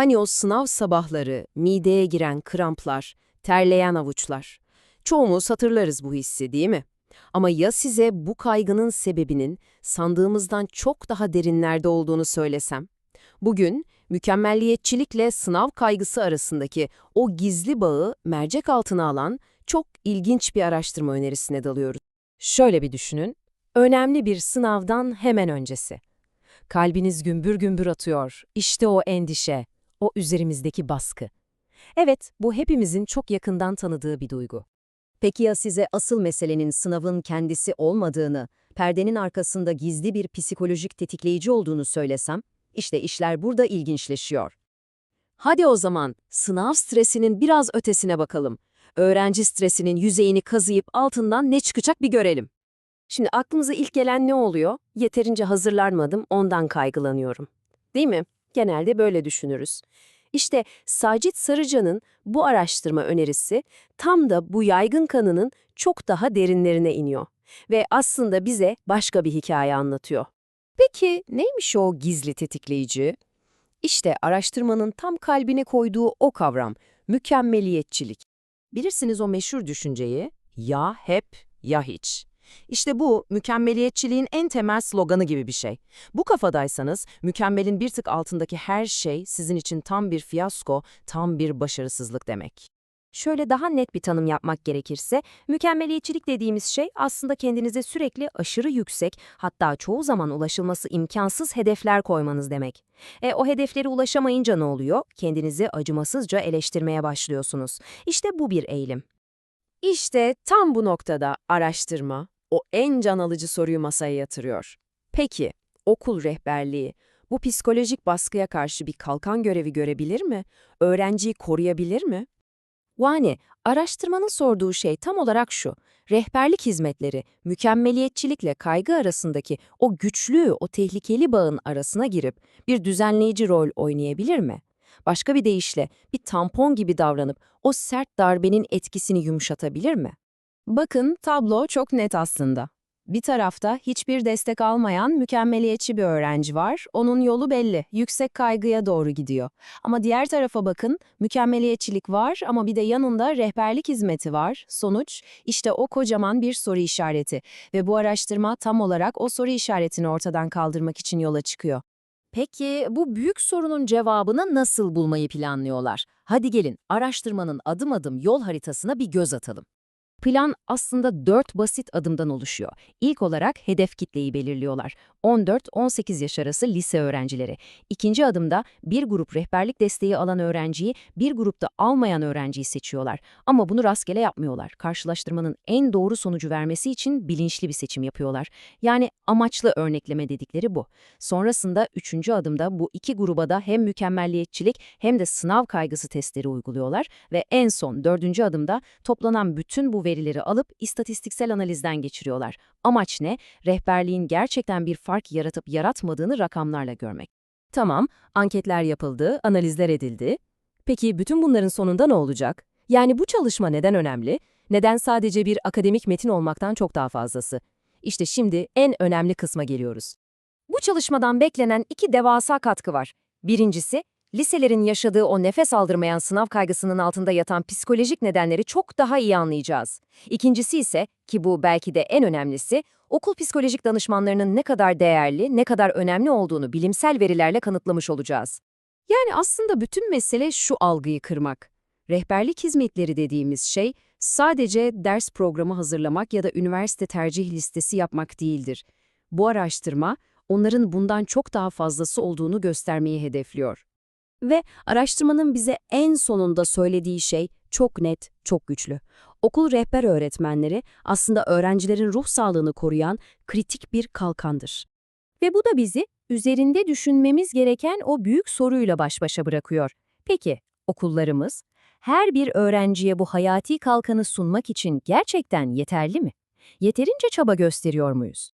Hani o sınav sabahları, mideye giren kramplar, terleyen avuçlar. Çoğumuz hatırlarız bu hissi değil mi? Ama ya size bu kaygının sebebinin sandığımızdan çok daha derinlerde olduğunu söylesem? Bugün mükemmelliyetçilikle sınav kaygısı arasındaki o gizli bağı mercek altına alan çok ilginç bir araştırma önerisine dalıyoruz. Şöyle bir düşünün, önemli bir sınavdan hemen öncesi. Kalbiniz gümbür gümbür atıyor, işte o endişe, o üzerimizdeki baskı. Evet, bu hepimizin çok yakından tanıdığı bir duygu. Peki ya size asıl meselenin sınavın kendisi olmadığını, perdenin arkasında gizli bir psikolojik tetikleyici olduğunu söylesem? İşte işler burada ilginçleşiyor. Hadi o zaman sınav stresinin biraz ötesine bakalım. Öğrenci stresinin yüzeyini kazıyıp altından ne çıkacak bir görelim. Şimdi aklımıza ilk gelen ne oluyor? Yeterince hazırlanmadım, ondan kaygılanıyorum. Değil mi? Genelde böyle düşünürüz. İşte Sacit Sarıcan'ın bu araştırma önerisi tam da bu yaygın kanının çok daha derinlerine iniyor ve aslında bize başka bir hikaye anlatıyor. Peki neymiş o gizli tetikleyici? İşte araştırmanın tam kalbine koyduğu o kavram, mükemmeliyetçilik. Bilirsiniz o meşhur düşünceyi, ya hep ya hiç. İşte bu, mükemmeliyetçiliğin en temel sloganı gibi bir şey. Bu kafadaysanız, mükemmelin bir tık altındaki her şey sizin için tam bir fiyasko, tam bir başarısızlık demek. Şöyle daha net bir tanım yapmak gerekirse, mükemmeliyetçilik dediğimiz şey aslında kendinize sürekli aşırı yüksek, hatta çoğu zaman ulaşılması imkansız hedefler koymanız demek. E o hedeflere ulaşamayınca ne oluyor? Kendinizi acımasızca eleştirmeye başlıyorsunuz. İşte bu bir eğilim. İşte tam bu noktada araştırma, o en can alıcı soruyu masaya yatırıyor. Peki, okul rehberliği bu psikolojik baskıya karşı bir kalkan görevi görebilir mi? Öğrenciyi koruyabilir mi? Yani araştırmanın sorduğu şey tam olarak şu, rehberlik hizmetleri mükemmeliyetçilikle kaygı arasındaki o güçlü, o tehlikeli bağın arasına girip bir düzenleyici rol oynayabilir mi? Başka bir deyişle bir tampon gibi davranıp o sert darbenin etkisini yumuşatabilir mi? Bakın tablo çok net aslında. Bir tarafta hiçbir destek almayan mükemmeliyetçi bir öğrenci var. Onun yolu belli, yüksek kaygıya doğru gidiyor. Ama diğer tarafa bakın, mükemmeliyetçilik var ama bir de yanında rehberlik hizmeti var. Sonuç, işte o kocaman bir soru işareti. Ve bu araştırma tam olarak o soru işaretini ortadan kaldırmak için yola çıkıyor. Peki bu büyük sorunun cevabını nasıl bulmayı planlıyorlar? Hadi gelin araştırmanın adım adım yol haritasına bir göz atalım. Plan aslında dört basit adımdan oluşuyor. İlk olarak hedef kitleyi belirliyorlar. 14-18 yaş arası lise öğrencileri. İkinci adımda bir grup rehberlik desteği alan öğrenciyi, bir grupta almayan öğrenciyi seçiyorlar. Ama bunu rastgele yapmıyorlar. Karşılaştırmanın en doğru sonucu vermesi için bilinçli bir seçim yapıyorlar. Yani amaçlı örnekleme dedikleri bu. Sonrasında üçüncü adımda bu iki gruba da hem mükemmelliyetçilik hem de sınav kaygısı testleri uyguluyorlar ve en son dördüncü adımda toplanan bütün bu verileri alıp istatistiksel analizden geçiriyorlar. Amaç ne? Rehberliğin gerçekten bir fark yaratıp yaratmadığını rakamlarla görmek. Tamam, anketler yapıldı, analizler edildi. Peki bütün bunların sonunda ne olacak? Yani bu çalışma neden önemli? Neden sadece bir akademik metin olmaktan çok daha fazlası? İşte şimdi en önemli kısma geliyoruz. Bu çalışmadan beklenen iki devasa katkı var. Birincisi, liselerin yaşadığı o nefes aldırmayan sınav kaygısının altında yatan psikolojik nedenleri çok daha iyi anlayacağız. İkincisi ise, ki bu belki de en önemlisi, okul psikolojik danışmanlarının ne kadar değerli, ne kadar önemli olduğunu bilimsel verilerle kanıtlamış olacağız. Yani aslında bütün mesele şu algıyı kırmak. Rehberlik hizmetleri dediğimiz şey sadece ders programı hazırlamak ya da üniversite tercih listesi yapmak değildir. Bu araştırma onların bundan çok daha fazlası olduğunu göstermeyi hedefliyor. Ve araştırmanın bize en sonunda söylediği şey çok net, çok güçlü. Okul rehber öğretmenleri aslında öğrencilerin ruh sağlığını koruyan kritik bir kalkandır. Ve bu da bizi üzerinde düşünmemiz gereken o büyük soruyla baş başa bırakıyor. Peki, okullarımız her bir öğrenciye bu hayati kalkanı sunmak için gerçekten yeterli mi? Yeterince çaba gösteriyor muyuz?